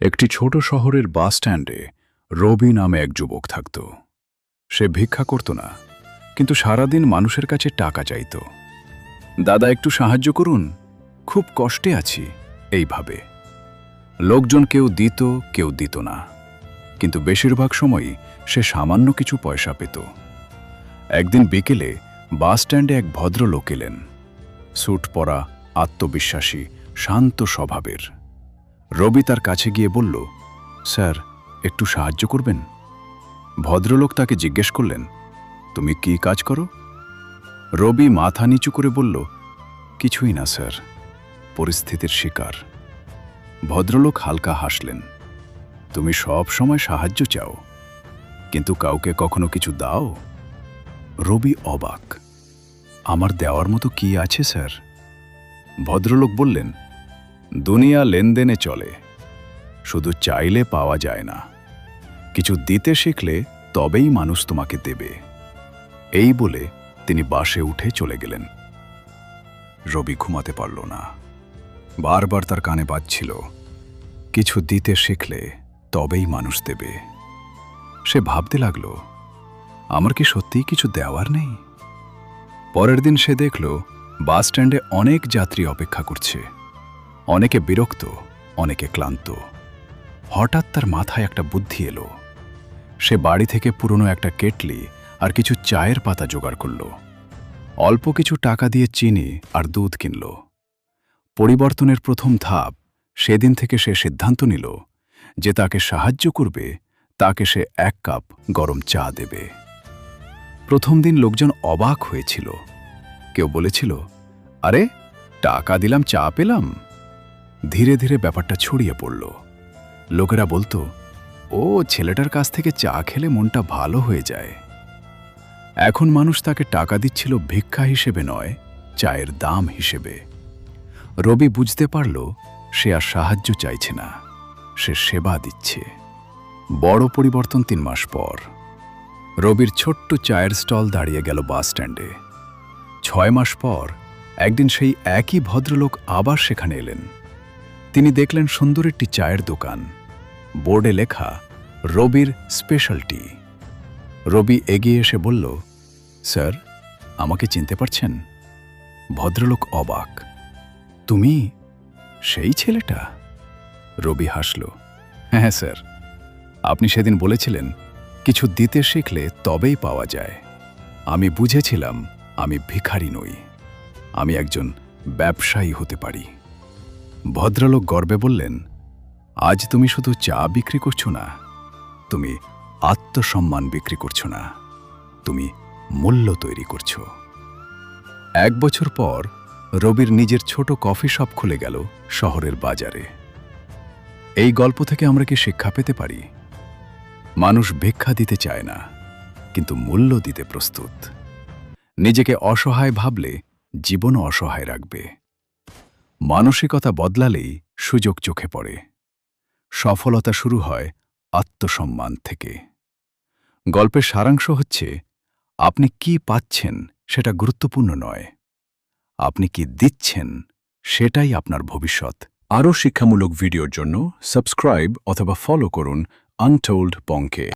একটি ছোট শহরের বাস স্ট্যান্ডে রবি নামে এক যুবক থাকত। সে ভিক্ষা করত না, কিন্তু সারাদিন মানুষের কাছে টাকা চাইত। দাদা, একটু সাহায্য করুন, খুব কষ্টে আছি। এইভাবে। লোকজন কেউ দিত কেউ দিত না, কিন্তু বেশিরভাগ সময়ই সে সামান্য কিছু পয়সা পেত। একদিন বিকেলে বাস স্ট্যান্ডে এক ভদ্রলোক এলেন। স্যুট পরা, আত্মবিশ্বাসী, শান্ত স্বভাবের। রবি তার কাছে গিয়ে বলল, স্যার, একটু সাহায্য করবেন? ভদ্রলোক তাকে জিজ্ঞেস করলেন, তুমি কি কাজ করো? রবি মাথা নিচু করে বলল, কিছুই না, স্যার, পরিস্থিতির শিকার। ভদ্রলোক হালকা হাসলেন, তুমি সব সময় সাহায্য চাও, কিন্তু কাউকে কখনো কিছু দাও? রবি অবাক, আমার দেওয়ার মতো কি আছে, স্যার? ভদ্রলোক বললেন দুনিয়া লেনদেনে চলে। শুধু চাইলে পাওয়া যায় না। কিছু দিতে শিখলে তবেই মানুষ তোমাকে দেবে। এই বলে তিনি বাসে উঠে চলে গেলেন। রবি ঘুমাতে পারল না। বারবার তার কানে বাজছিল। কিছু দিতে শিখলে তবেই মানুষ দেবে। সে ভাবতে লাগল, আমার কি সত্যিই কিছু দেওয়ার নেই? পরের দিন সে দেখল বাস স্ট্যান্ডে অনেক যাত্রী অপেক্ষা করছে। অনেকে বিরক্ত, অনেকে ক্লান্ত। হঠাৎ তার মাথায় একটা বুদ্ধি এলো। সে বাড়ি থেকে পুরনো একটা কেটলি আর কিছু চায়ের পাতা জোগাড় করল। অল্প কিছু টাকা দিয়ে চিনি আর দুধ কিনল। পরিবর্তনের প্রথম ধাপ সেদিন থেকে সে সিদ্ধান্ত নিল যে তাকে সাহায্য করবে, তাকে সে এক কাপ গরম চা দেবে। প্রথম দিন লোকজন অবাক হয়েছিল। কেউ বলেছিল, আরে, টাকা দিলাম, চা পেলাম? ধীরে ধীরে ব্যাপারটা ছড়িয়ে পড়ল। লোকেরা বলতো, ও, ছেলেটার কাছ থেকে চা খেলে মনটা ভালো হয়ে যায়। এখন মানুষ তাকে টাকা দিচ্ছিল ভিক্ষা হিসেবে নয়, চায়ের দাম হিসেবে। রবি বুঝতে পারল, সে আর সাহায্য চাইছে না, সে সেবা দিচ্ছে। বড় পরিবর্তন তিন মাস পর। রবির ছোট্ট চায়ের স্টল দাঁড়িয়ে গেল বাস স্ট্যান্ডে। ছয় মাস পর, একদিন সেই একই ভদ্রলোক আবার সেখানে এলেন। তিনি দেখলেন সুন্দর একটি চায়ের দোকান। বোর্ডে লেখা, রবির স্পেশালটি। রবি এগিয়ে এসে বলল, স্যার, আমাকে চিনতে পারছেন? ভদ্রলোক অবাক, তুমি সেই ছেলেটা? রবি হাসল হ্যাঁ স্যার। আপনি সেদিন বলেছিলেন, কিছু দিতে শিখলে তবেই পাওয়া যায়। আমি বুঝেছিলাম, আমি ভিখারি নই। আমি একজন ব্যবসায়ী হতে পারি। ভদ্রলোক গর্বে বললেন, আজ তুমি শুধু চা বিক্রি করছ না, তুমি আত্মসম্মান বিক্রি করছ না, তুমি মূল্য তৈরি করছ। এক বছর পর রবির নিজের ছোট কফি শপ খুলে গেল শহরের বাজারে। এই গল্প থেকে আমরা কি শিক্ষা পেতে পারি? মানুষ ভিক্ষা দিতে চায় না, কিন্তু মূল্য দিতে প্রস্তুত। নিজেকে অসহায় ভাবলে জীবনও অসহায় রাখবে। মানসিকতা বদলালেই সুযোগ চোখে পড়ে। সফলতা শুরু হয় আত্মসম্মান থেকে। গল্পের সারাংশ হচ্ছে, আপনি কি পাচ্ছেন সেটা গুরুত্বপূর্ণ নয়। আপনি কি দিচ্ছেন সেটাই আপনার ভবিষ্যৎ। আরও শিক্ষামূলক ভিডিওর জন্য সাবস্ক্রাইব অথবা ফলো করুন আনটোল্ড পঙ্কে।